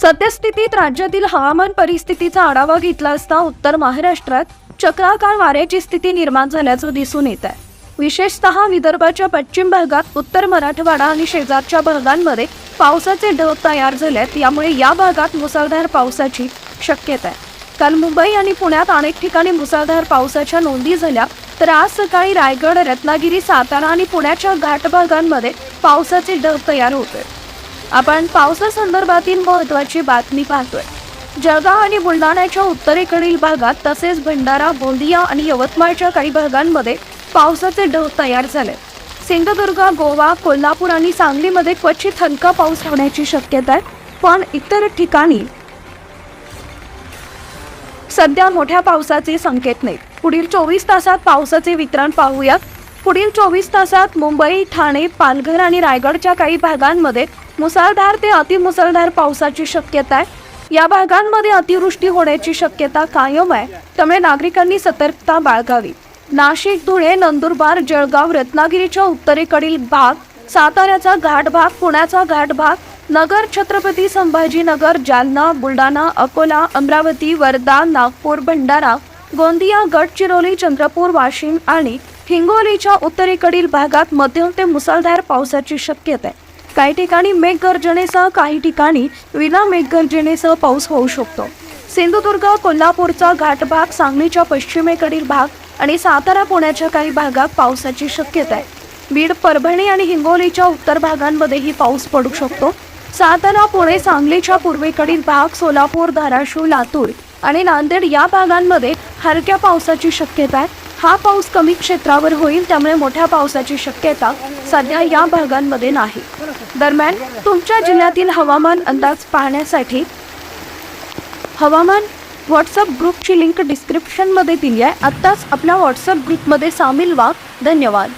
सद्यस्थितीत राज्यातील हवामान परिस्थितीचा आढावा घेतला असता उत्तर महाराष्ट्रात चक्राकार वाऱ्याची स्थिती निर्माण झाल्याचं दिसून येत आहे. विशेषतः विदर्भाच्या पश्चिम भागात उत्तर मराठवाडा आणि शेजारच्या भागांमध्ये पावसाचे ढग तयार झालेत. यामुळे या भागात मुसळधार पावसाची शक्यता आहे. काल मुंबई आणि पुण्यात अनेक ठिकाणी मुसळधार पावसाच्या नोंदी झाल्या तर आज सकाळी रायगड रत्नागिरी सातारा आणि पुण्याच्या घाट भागांमध्ये पावसाचे ढग तयार होते आपण पावसासंदर्भातील महत्त्वाची बातमी पाहतोय. जळगाव आणि बुलढाण्याच्या उत्तरेकडील भागात तसेच भंडारा गोंदिया आणि यवतमाळच्या काही भागांमध्ये पावसाचे ढग तयार झाले. सिंधुदुर्ग गोवा कोल्हापूर आणि सांगलीमध्ये क्वचित हलका पाऊस होण्याची शक्यता आहे पण इतर ठिकाणी सध्या मोठ्या पावसाचे संकेत नाहीत. पुढील चोवीस तासात पावसाचे वितरण पाहूयात. पुढील चोवीस तासात मुंबई ठाणे पालघर आणि रायगडच्या काही भागांमध्ये मुसळधार ते अतिमुसळधार पावसाची शक्यता आहे. या भागांमध्ये अतिवृष्टी होण्याची शक्यता कायम आहे. त्यामुळे नागरिकांनी सतर्कता बाळगावी. नाशिक धुळे नंदुरबार जळगाव रत्नागिरीच्या उत्तरेकडील भाग साताऱ्याचा घाट भाग पुण्याचा घाट भाग नगर छत्रपती संभाजीनगर जालना बुलढाणा अकोला अमरावती वर्धा नागपूर भंडारा गोंदिया गडचिरोली चंद्रपूर वाशिम आणि हिंगोलीच्या उत्तरेकडील भागात मध्यम ते मुसळधार पावसाची शक्यता आहे. काही ठिकाणी मेघगर्जनेसह काही ठिकाणी विना मेघगर्जनेसह पाऊस होऊ शकतो. सिंधुदुर्ग कोल्हापूरचा घाटभाग सांगलीच्या पश्चिमेकडील भाग आणि सातारा पुण्याच्या काही भागात पावसाची शक्यता आहे. बीड परभणी आणि हिंगोलीच्या उत्तर भागांमध्येही पाऊस पडू शकतो. सातारा पुणे सांगलीच्या पूर्वेकडील भाग सोलापूर धाराशिव लातूर आणि नांदेड या भागांमध्ये हलक्या पावसाची शक्यता आहे. हा पाऊस कमी क्षेत्रावर होईल त्यामुळे मोठ्या पावसाची शक्यता सध्या या भागांमध्ये नाही. दरम्यान तुमच्या जिल्ह्यातील हवामान अंदाज पाहण्यासाठी हवामान व्हॉट्सअप ग्रुपची लिंक डिस्क्रिप्शनमध्ये दिली आहे. आत्ताच आपल्या व्हॉट्सअप ग्रुपमध्ये सामील व्हा. धन्यवाद.